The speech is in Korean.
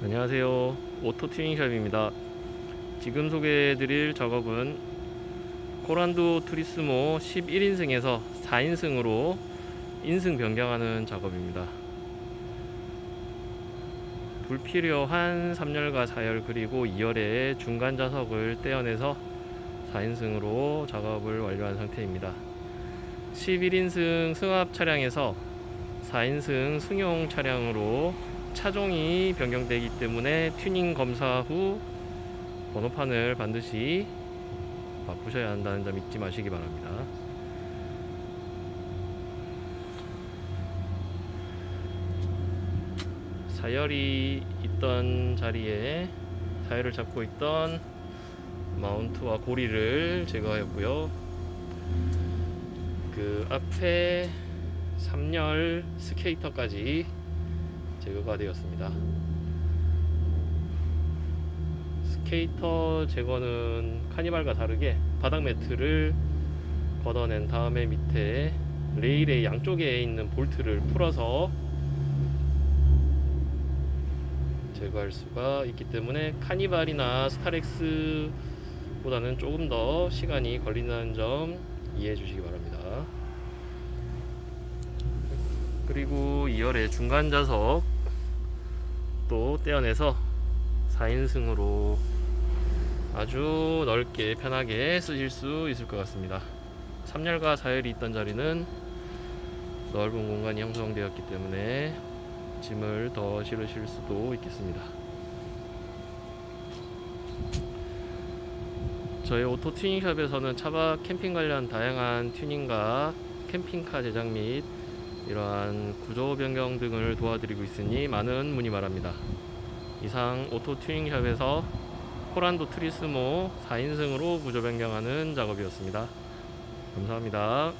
안녕하세요. 오토 튜닝샵입니다. 지금 소개해드릴 작업은 코란도 투리스모 11인승에서 4인승으로 인승 변경하는 작업입니다. 불필요한 3열과 4열 그리고 2열의 중간 좌석을 떼어내서 4인승으로 작업을 완료한 상태입니다. 11인승 승합 차량에서 4인승 승용 차량으로 차종이 변경되기 때문에 튜닝 검사 후 번호판을 반드시 바꾸셔야 한다는 점 잊지 마시기 바랍니다. 사열이 있던 자리에 사열을 잡고 있던 마운트와 고리를 제거하였고요. 그 앞에 3열 스케이터까지 제거가 되었습니다. 스케이터 제거는 카니발과 다르게 바닥 매트를 걷어낸 다음에 밑에 레일의 양쪽에 있는 볼트를 풀어서 제거할 수가 있기 때문에 카니발이나 스타렉스보다는 조금 더 시간이 걸린다는 점 이해해 주시기 바랍니다. 그리고 2열의 중간 좌석 또 떼어내서 4인승으로 아주 넓게 편하게 쓰실 수 있을 것 같습니다. 3열과 4열이 있던 자리는 넓은 공간이 형성되었기 때문에 짐을 더 실으실 수도 있겠습니다. 저희 오토 튜닝샵에서는 차박 캠핑 관련 다양한 튜닝과 캠핑카 제작 및 이러한 구조 변경 등을 도와드리고 있으니 많은 문의 바랍니다. 이상 오토 튜닝샵에서 코란도 트리스모 4인승으로 구조 변경하는 작업이었습니다. 감사합니다.